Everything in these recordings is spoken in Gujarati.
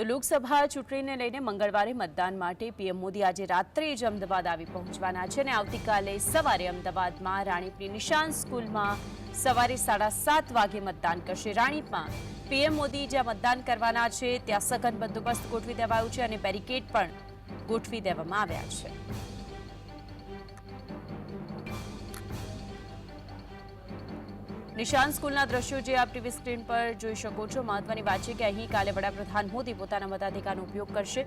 તો લોકસભા ચૂંટણીને લઈને મંગળવારે મતદાન માટે પીએમ મોદી આજે રાત્રે જ અમદાવાદ આવી પહોંચવાના છે અને આવતીકાલે સવારે અમદાવાદમાં રાણીપની નિશાન સ્કૂલમાં સવારે સાડા સાત વાગે મતદાન કરશે. રાણીપમાં પીએમ મોદી જ્યાં મતદાન કરવાના છે, ત્યાં સઘન બંદોબસ્ત ગોઠવી દેવાયો છે અને બેરિકેડ પણ ગોઠવી દેવામાં આવ્યા છે. નિશાન સ્કૂલના દ્રશ્યો જે આપ ટીવી સ્ક્રીન પર જોઈ શકો છો. મહત્વની વાત છે કે અહીં કાલે વડાપ્રધાન મોદી પોતાના મતાધિકારનો ઉપયોગ કરશે.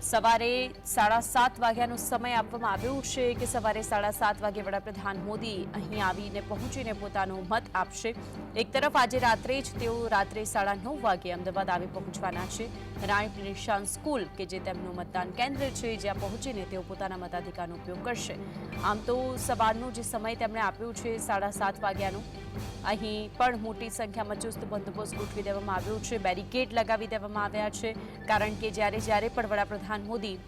સવારે સાડા સાત વાગ્યાનો સમય આપવામાં આવ્યો છે કે સવારે સાડા સાત વાગે વડાપ્રધાન મોદી અહીં આવીને પહોંચીને પોતાનો મત આપશે. એક તરફ આજે રાત્રે જ તેઓ રાત્રે સાડા નવ વાગે અમદાવાદ આવી પહોંચવાના છે. રાણી નિશાન સ્કૂલ, કે જે તેમનું મતદાન કેન્દ્ર છે, જ્યાં પહોંચીને તેઓ પોતાના મતાધિકારનો ઉપયોગ કરશે. આમ તો સવારનો જે સમય તેમણે આપ્યો છે, સાડા સાત વાગ્યાનો, અહીં પણ મોટી સંખ્યામાં ચુસ્ત બંદોબસ્ત ગોઠવી દેવામાં આવ્યો છે. બેરિકેડ લગાવી દેવામાં આવ્યા છે, કારણ કે જ્યારે જ્યારે પણ વડાપ્રધાન મોદી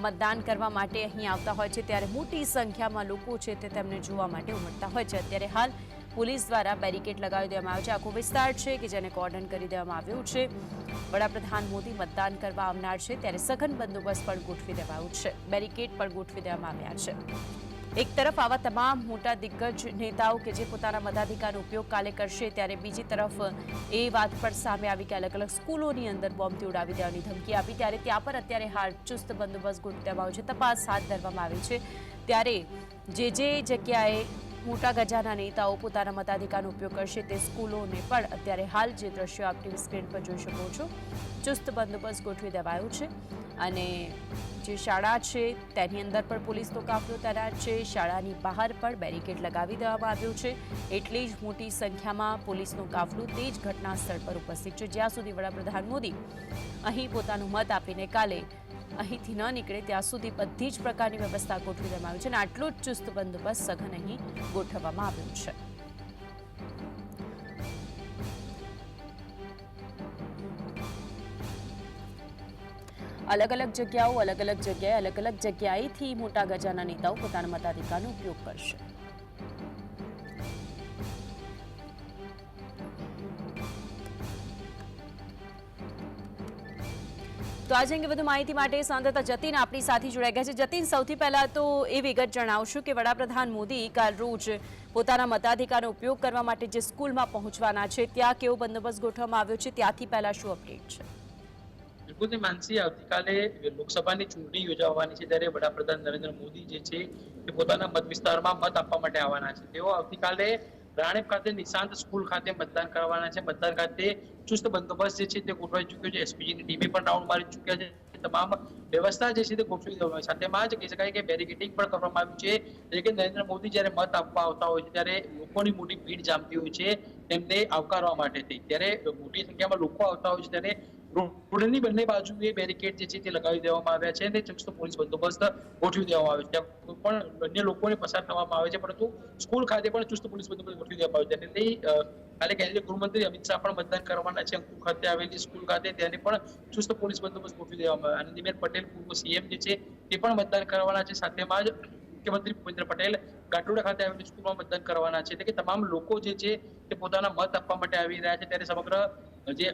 મતદાન કરવા માટે અહીં આવતા હોય છે. ત્યારે મોટી સંખ્યામાં લોકો છે તે તેમને જોવા માટે ઉમટતા હોય છે. અત્યારે હાલ પોલીસ દ્વારા બેરિકેડ લગાવી દેવામાં આવ્યો છે. આખો વિસ્તાર છે કે જેને કોર્ડન કરી દેવામાં આવ્યું છે. વડાપ્રધાન મોદી મતદાન કરવા આવનાર છે. ત્યારે સઘન બંદોબસ્ત પણ ગોઠવી દેવાયો છે. બેરિકેડ પણ ગોઠવી દેવામાં આવ્યા છે. એક તરફ આવા તમામ મોટા દિગ્ગજ નેતાઓ કે જે પોતાના મતાધિકારનો ઉપયોગ કાલે કરશે, ત્યારે બીજી તરફ એ વાત પણ સામે આવી કે અલગ અલગ સ્કૂલોની અંદર બોમ્બથી ઉડાવી દેવાની ધમકી આપી, ત્યારે ત્યાં પર અત્યારે હાલ ચુસ્ત બંદોબસ્ત ગોઠવવામાં આવ્યો છે. તપાસ હાથ ધરવામાં આવી છે. ત્યારે જે જે જગ્યાએ મોટા ગજાના નેતાઓ પોતાના મતાધિકારનો ઉપયોગ કરશે તે સ્કૂલોને પણ અત્યારે હાલ જે દ્રશ્યો આપ ટીવી સ્ક્રીન પર જોઈ શકો છો, ચુસ્ત બંદોબસ્ત ગોઠવી દેવાયો છે અને જે શાળા છે તેની અંદર પણ પોલીસનો કાફલો તૈનાત છે, શાળાની બહાર પણ બેરિકેડ લગાવી દેવામાં આવ્યું છે, એટલી જ મોટી સંખ્યામાં પોલીસનો કાફલો તે જ ઘટના સ્થળ પર ઉપસ્થિત છે. જ્યાં સુધી વડાપ્રધાન મોદી અહીં પોતાનું મત આપીને કાલે અહીંથી ન નીકળે, ત્યાં સુધી બધી જ પ્રકારની વ્યવસ્થા ગોઠવી દેવામાં આવી છે અને આટલો જ ચુસ્ત બંદોબસ્ત સઘન અહીં ગોઠવવામાં આવ્યો છે. અલગ અલગ જગ્યાઓ અલગ અલગ જગ્યાએ અલગ અલગ જગ્યાએથી મોટા ગજાના નેતાઓ પોતાના મતાધિકારનો ઉપયોગ કરશે. તો આજે અંગે વધુ માહિતી માટે સાંધતા જતીન આપણી સાથે જોડાઈ ગયા છે. જતીન, સૌથી પહેલા તો એ વિગત જણાવશું કે વડાપ્રધાન મોદી કાલ રોજ પોતાના મતાધિકારનો ઉપયોગ કરવા માટે જે સ્કૂલમાં પહોંચવાના છે, ત્યાં કેવો બંદોબસ્ત ગોઠવવામાં આવ્યો છે, ત્યાંથી પહેલા શું અપડેટ છે? બિલકુલ તે માનસી, આવતીકાલે લોકસભાની ચૂંટણી યોજાવાની છે, ત્યારે વડાપ્રધાન નરેન્દ્ર મોદી જે છે તે પોતાના મત વિસ્તારમાં મત આપવા માટે આવવાના છે. તેઓ આવતીકાલે રાણેપ ખાતે નિશાંત સ્કૂલ ખાતે મતદાન કરવાના છે. મતદાન ખાતે ચુસ્ત બંદોબસ્ત જે છે તે ગોઠવાઈ ચૂક્યો છે. એસપીજીની ટીમે પણ રાઉન્ડ મારી ચૂક્યા છે. તમામ વ્યવસ્થા જે છે તે ગોઠવી દેવામાં. સાથેમાં જ કહી શકાય કે બેરિકેડિંગ પણ કરવામાં આવ્યું છે. એટલે કે નરેન્દ્ર મોદી જ્યારે મત આપવા આવતા હોય છે, ત્યારે લોકોની મોટી ભીડ જામતી હોય છે તેમને આવકારવા માટે થઈ. ત્યારે મોટી સંખ્યામાં લોકો આવતા હોય છે, ત્યારે રોડની બંને બાજુએ બેરિકેડ જે છે તે લગાવી દેવામાં આવ્યા છે અને ચુસ્ત પોલીસ બંદોબસ્ત ગોઠવી દેવામાં આવ્યો છે. ત્યાં પણ અન્ય લોકોને પસાર થવામાં આવે છે, પરંતુ સ્કૂલ ખાતે પણ ચુસ્ત પોલીસ બંદોબસ્ત ગોઠવી દેવામાં આવ્યો છે. એટલે કાલે કેન્દ્રીય ગૃહમંત્રી અમિત શાહ પણ મતદાન કરવાના છે. અંકુ ખાતે આવેલી સ્કૂલ ખાતે તેને પણ ચુસ્ત પોલીસ બંદોબસ્ત ગોઠવી દેવામાં આવ્યો. આનંદીબેન પટેલ પૂર્વ સીએમ જે છે તે પણ મતદાન કરવાના છે. સાથેમાં જ મુખ્યમંત્રી ભૂપેન્દ્ર પટેલ ગાટોડા ખાતે આવેલી સ્કૂલમાં મતદાન કરવાના છે. એટલે કે તમામ લોકો જે છે તે પોતાના મત આપવા માટે આવી રહ્યા છે. ત્યારે સમગ્ર જે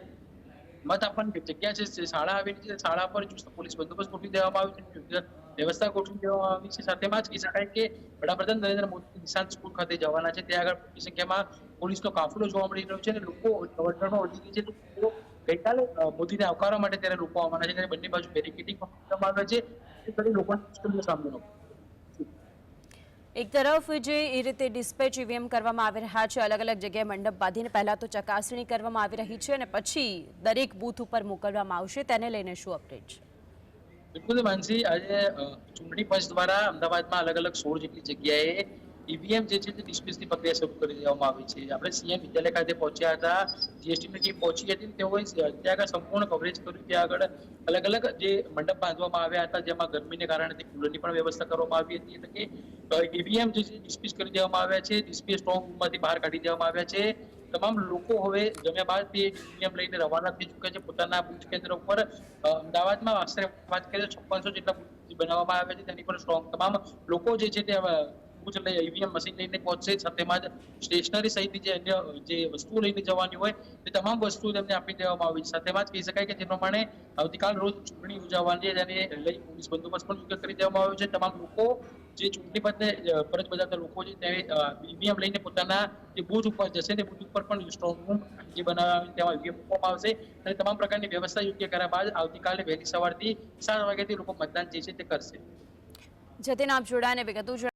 મત જગ્યા છે શાળા આવેલી છે શાળા પર ચુસ્ત પોલીસ બંદોબસ્ત ગોઠવી દેવામાં આવ્યો છે વ્યવસ્થા ગોઠવી દેવામાં આવી છે. સાથેમાં જ કહી શકાય કે વડાપ્રધાન નરેન્દ્ર મોદી નિશાંત સ્કૂલ ખાતે જવાના છે. ત્યાં આગળ મોટી સંખ્યામાં પોલીસનો કાફલો જોવા મળી રહ્યો છે અને લોકો અવરજવરમાં વધી ગઈ છે તો ગઈકાલે મોદીને આવકારવા માટે ત્યારે લોકો આવવાના છે. ત્યારે બંને બાજુ બેરિકેડિંગ કરવામાં આવે છે. એ કરી લોકોને મુશ્કેલીનો સામનો એક તરફ જે એ રીતે ડિસ્પેચ ઈવીએમ કરવામાં આવી રહ્યા છે અલગ અલગ જગ્યાએ મંડપ બાંધીને પહેલા તો ચકાસણી કરવામાં આવી રહી છે અને પછી દરેક બૂથ ઉપર મોકલવામાં આવશે, તેને લઈને શું અપડેટ છે? બિલકુલ માનસી આજે ચૂંટણી પંચ દ્વારા અમદાવાદમાં અલગ અલગ સોળ જેટલી જગ્યાએ ઈવીએમ જે છે તે ડિસ્પ્યુટની પ્રક્રિયા શરૂ કરી દેવામાં આવી છે. આપણે સીએમ વિદ્યાલય ખાતે પહોંચ્યા હતા. જીએસટીની ટીમ પહોંચી હતી તેઓએ ત્યાં આગળ સંપૂર્ણ કવરેજ કર્યું ત્યાં આગળ અલગ અલગ જે મંડપ બાંધવામાં આવ્યા હતા, જેમાં ગરમીને કારણે તે કુલરની પણ વ્યવસ્થા કરવામાં આવી હતી. એટલે કે ઈવીએમ જે છે ડિસ્પ્યુટ કરી દેવામાં આવ્યા છે. ડિસ્પ્લે સ્ટ્રોંગ રૂમમાંથી બહાર કાઢી દેવામાં આવ્યા છે. તમામ લોકો હવે જમ્યા બાદ તે ઈવીએમ લઈને રવાના થઈ ચૂક્યા છે. પોતાના બુથ કેન્દ્ર ઉપર અમદાવાદમાં આશરે વાત કરીએ છપ્પનસો જેટલા બનાવવામાં આવ્યા છે. તેની પર સ્ટ્રોંગ તમામ લોકો જે છે તે અ, ખૂબ ઈવીએમ મશીન લઈને પહોંચશે સાથેમાં જ સ્ટેશનરી સહિતની જે અન્ય જે વસ્તુઓ લઈને જવાની હોય તે તમામ વસ્તુઓ તેમને આપી દેવામાં આવી છે. સાથેમાં જ કહી શકાય કે જે પ્રમાણે આવતીકાલ રોજ ચૂંટણી ઉજવવાની છે જેને લઈ પોલીસ બંદોબસ્ત પણ કરી દેવામાં આવ્યો છે. તમામ લોકો જે ચૂંટણી પદને ફરજ બજાવતા લોકો છે તે ઈવીએમ લઈને પોતાના જે બૂથ ઉપર જશે તે બૂથ ઉપર પણ સ્ટ્રોંગ રૂમ જે બનાવવામાં તેમાં ઈવીએમ મૂકવામાં આવશે. અને તમામ પ્રકારની વ્યવસ્થા યોગ્ય કર્યા બાદ આવતીકાલે વહેલી સવારથી સાત વાગ્યાથી લોકો મતદાન જે છે તે કરશે. જતીન આપ જોડાને વિગતો.